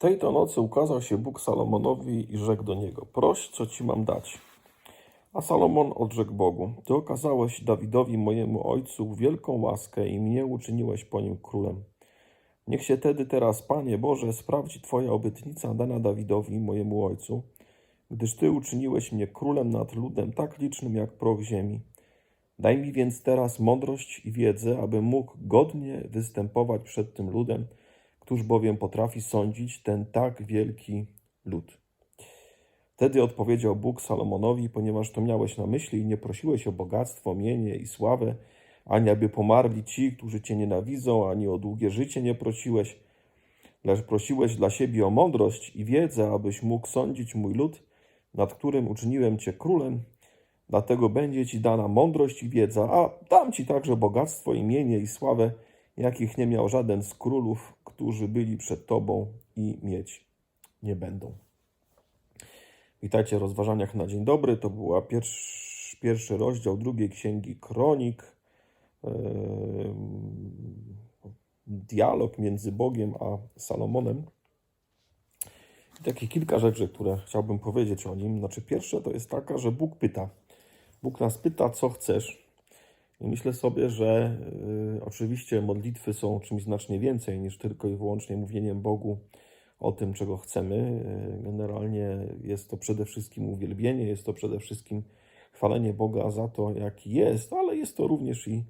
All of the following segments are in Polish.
Tej to nocy ukazał się Bóg Salomonowi i rzekł do niego: Proś, co ci mam dać. A Salomon odrzekł Bogu: Ty okazałeś Dawidowi mojemu ojcu wielką łaskę i mnie uczyniłeś po nim królem. Niech się tedy teraz, Panie Boże, sprawdzi Twoja obietnica dana Dawidowi mojemu ojcu, gdyż Ty uczyniłeś mnie królem nad ludem tak licznym jak proch ziemi. Daj mi więc teraz mądrość i wiedzę, abym mógł godnie występować przed tym ludem, któż bowiem potrafi sądzić ten tak wielki lud. Wtedy odpowiedział Bóg Salomonowi, ponieważ to miałeś na myśli i nie prosiłeś o bogactwo, mienie i sławę, ani aby pomarli ci, którzy cię nienawidzą, ani o długie życie nie prosiłeś, lecz prosiłeś dla siebie o mądrość i wiedzę, abyś mógł sądzić mój lud, nad którym uczyniłem cię królem. Dlatego będzie ci dana mądrość i wiedza, a dam ci także bogactwo, imienie i sławę, jakich nie miał żaden z królów, którzy byli przed tobą i mieć nie będą. Witajcie w rozważaniach na dzień dobry. To była pierwszy, pierwszy rozdział drugiej księgi Kronik. Em, Dialog między Bogiem a Salomonem. Takie kilka rzeczy, które chciałbym powiedzieć o nim. Znaczy, pierwsze to jest taka, że Bóg pyta. Bóg nas pyta, co chcesz. I myślę sobie, że y, oczywiście modlitwy są czymś znacznie więcej niż tylko i wyłącznie mówieniem Bogu o tym, czego chcemy. Y, Generalnie jest to przede wszystkim uwielbienie, jest to przede wszystkim chwalenie Boga za to, jaki jest, ale jest to również i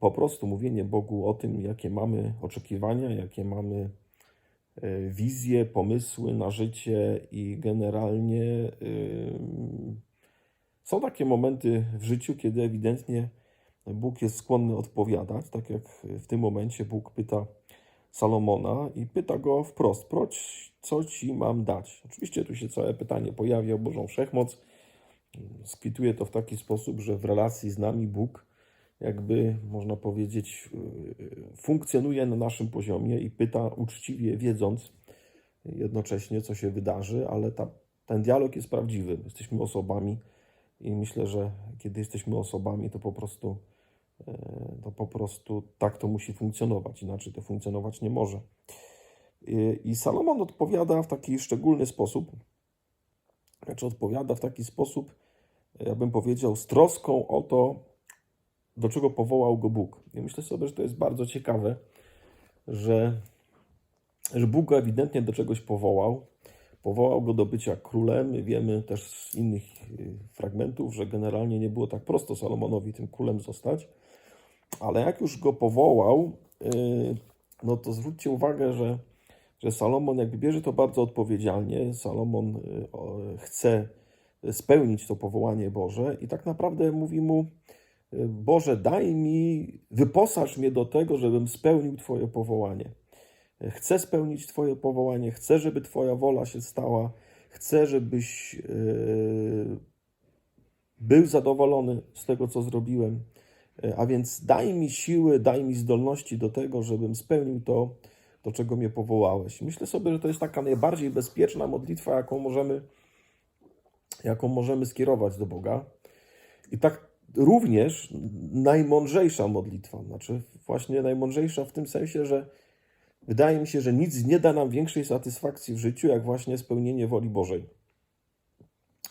po prostu mówienie Bogu o tym, jakie mamy oczekiwania, jakie mamy y, wizje, pomysły na życie i generalnie y, są takie momenty w życiu, kiedy ewidentnie Bóg jest skłonny odpowiadać, tak jak w tym momencie Bóg pyta Salomona i pyta go wprost, proć, co ci mam dać? Oczywiście tu się całe pytanie pojawia o Bożą Wszechmoc. Skwituje to w taki sposób, że w relacji z nami Bóg jakby, można powiedzieć, funkcjonuje na naszym poziomie i pyta uczciwie, wiedząc jednocześnie, co się wydarzy, ale ta, ten dialog jest prawdziwy. Jesteśmy osobami i myślę, że kiedy jesteśmy osobami, to po prostu e, to po prostu tak to musi funkcjonować, inaczej to funkcjonować nie może. I- Salomon odpowiada w taki szczególny sposób, znaczy odpowiada w taki sposób, ja bym powiedział, z troską o to, do czego powołał go Bóg. I myślę sobie, że to jest bardzo ciekawe, że, że Bóg go ewidentnie do czegoś powołał. Powołał go do bycia królem. Wiemy też z innych y, fragmentów, że generalnie nie było tak prosto Salomonowi tym królem zostać. Ale jak już go powołał, y, no to zwróćcie uwagę, że, że Salomon jakby bierze to bardzo odpowiedzialnie. Salomon y, chce spełnić to powołanie Boże i tak naprawdę mówi mu, Boże, daj mi, wyposaż mnie do tego, żebym spełnił Twoje powołanie. Chcę spełnić Twoje powołanie, chcę, żeby Twoja wola się stała, chcę, żebyś yy, był zadowolony z tego, co zrobiłem. Yy, A więc daj mi siły, daj mi zdolności do tego, żebym spełnił to, do czego mnie powołałeś. Myślę sobie, że to jest taka najbardziej bezpieczna modlitwa, jaką możemy, jaką możemy skierować do Boga. I tak również najmądrzejsza modlitwa, znaczy właśnie najmądrzejsza w tym sensie, że wydaje mi się, że nic nie da nam większej satysfakcji w życiu, jak właśnie spełnienie woli Bożej.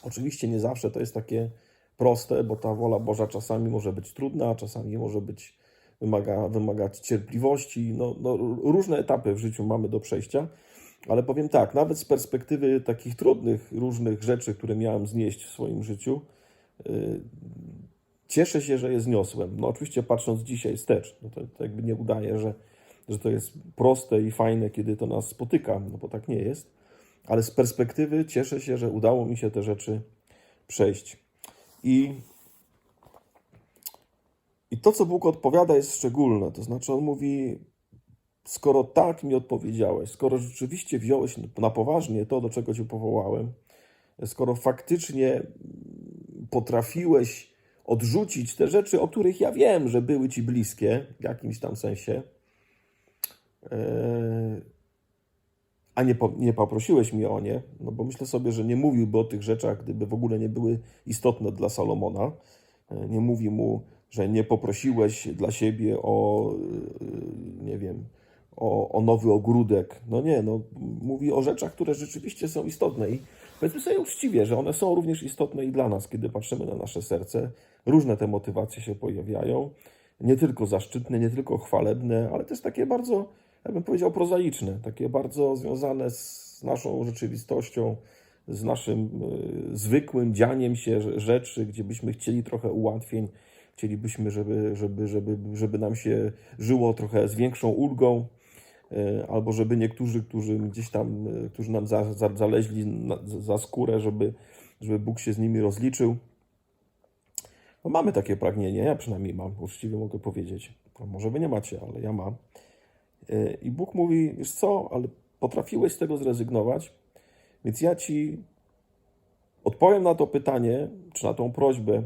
Oczywiście nie zawsze to jest takie proste, bo ta wola Boża czasami może być trudna, czasami może być wymaga, wymagać cierpliwości. No, no, różne etapy w życiu mamy do przejścia, ale powiem tak, nawet z perspektywy takich trudnych, różnych rzeczy, które miałem znieść w swoim życiu, yy, cieszę się, że je zniosłem. No oczywiście patrząc dzisiaj wstecz, no to, to jakby nie udaje, że, że to jest proste i fajne, kiedy to nas spotyka, no bo tak nie jest. Ale z perspektywy cieszę się, że udało mi się te rzeczy przejść. I, I to, co Bóg odpowiada, jest szczególne. To znaczy, On mówi: Skoro tak mi odpowiedziałeś, skoro rzeczywiście wziąłeś na poważnie to, do czego Cię powołałem, skoro faktycznie potrafiłeś odrzucić te rzeczy, o których ja wiem, że były Ci bliskie w jakimś tam sensie, a nie, po, nie poprosiłeś mnie o nie, no bo myślę sobie, że nie mówiłby o tych rzeczach, gdyby w ogóle nie były istotne dla Salomona. E, Nie mówi mu, że nie poprosiłeś dla siebie o, e, nie wiem, o, o nowy ogródek. No nie, no, mówi o rzeczach, które rzeczywiście są istotne i powiedzmy sobie uczciwie, że one są również istotne i dla nas, kiedy patrzymy na nasze serce. Różne te motywacje się pojawiają, nie tylko zaszczytne, nie tylko chwalebne, ale też takie bardzo, ja bym powiedział, prozaiczne, takie bardzo związane z naszą rzeczywistością, z naszym y, zwykłym dzianiem się rze- rzeczy, gdzie byśmy chcieli trochę ułatwień, chcielibyśmy, żeby, żeby, żeby, żeby nam się żyło trochę z większą ulgą, y, albo żeby niektórzy, którzy gdzieś tam, y, którzy nam za, za, zaleźli na, za skórę, żeby, żeby Bóg się z nimi rozliczył. No mamy takie pragnienie, ja przynajmniej mam, uczciwie mogę powiedzieć. Może wy nie macie, ale ja mam. Y, I Bóg mówi, wiesz co, ale potrafiłeś z tego zrezygnować, więc ja ci odpowiem na to pytanie, czy na tą prośbę,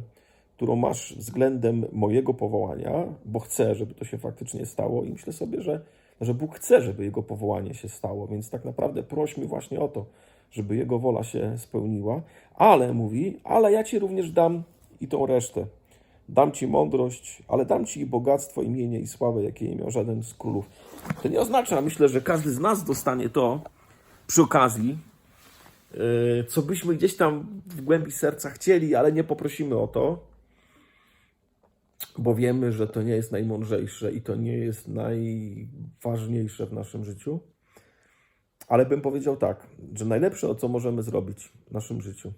którą masz względem mojego powołania, bo chcę, żeby to się faktycznie stało i myślę sobie, że, że Bóg chce, żeby Jego powołanie się stało, więc tak naprawdę prośmy właśnie o to, żeby Jego wola się spełniła, ale mówi, ale ja Ci również dam i tą resztę. Dam Ci mądrość, ale dam Ci i bogactwo, imienie i sławę, jakie nie miał żaden z królów. To nie oznacza, myślę, że każdy z nas dostanie to przy okazji, yy, co byśmy gdzieś tam w głębi serca chcieli, ale nie poprosimy o to, bo wiemy, że to nie jest najmądrzejsze i to nie jest najważniejsze w naszym życiu. Ale bym powiedział tak, że najlepsze, o co możemy zrobić w naszym życiu,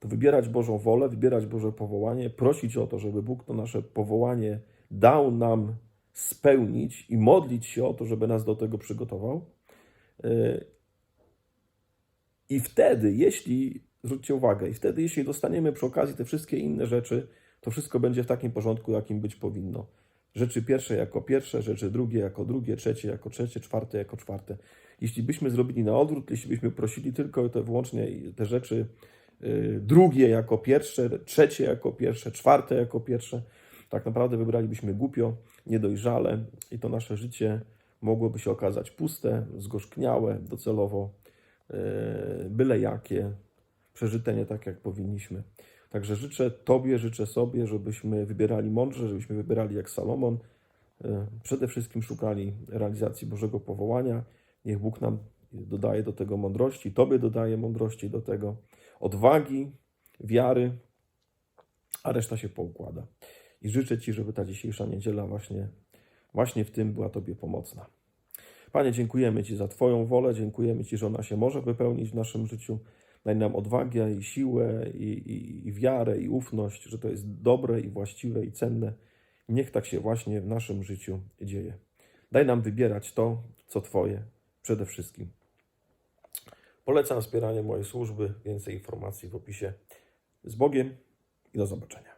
to wybierać Bożą wolę, wybierać Boże powołanie, prosić o to, żeby Bóg to nasze powołanie dał nam spełnić i modlić się o to, żeby nas do tego przygotował. Yy, I wtedy, jeśli, zwróćcie uwagę, i wtedy, jeśli dostaniemy przy okazji te wszystkie inne rzeczy, to wszystko będzie w takim porządku, jakim być powinno. Rzeczy pierwsze jako pierwsze, rzeczy drugie jako drugie, trzecie jako trzecie, czwarte jako czwarte. Jeśli byśmy zrobili na odwrót, jeśli byśmy prosili tylko to wyłącznie te rzeczy y, drugie jako pierwsze, trzecie jako pierwsze, czwarte jako pierwsze, tak naprawdę wybralibyśmy głupio, niedojrzale i to nasze życie mogłoby się okazać puste, zgorzkniałe, docelowo y, byle jakie, przeżyte nie tak, jak powinniśmy. Także życzę Tobie, życzę sobie, żebyśmy wybierali mądrze, żebyśmy wybierali jak Salomon. E, Przede wszystkim szukali realizacji Bożego powołania. Niech Bóg nam dodaje do tego mądrości, Tobie dodaje mądrości do tego, odwagi, wiary, a reszta się poukłada. I życzę Ci, żeby ta dzisiejsza niedziela właśnie, właśnie w tym była Tobie pomocna. Panie, dziękujemy Ci za Twoją wolę, dziękujemy Ci, że ona się może wypełnić w naszym życiu. Daj nam odwagę i siłę, i, i, i wiarę, i ufność, że to jest dobre i właściwe i cenne. Niech tak się właśnie w naszym życiu dzieje. Daj nam wybierać to, co Twoje przede wszystkim. Polecam wspieranie mojej służby. Więcej informacji w opisie. Z Bogiem i do zobaczenia.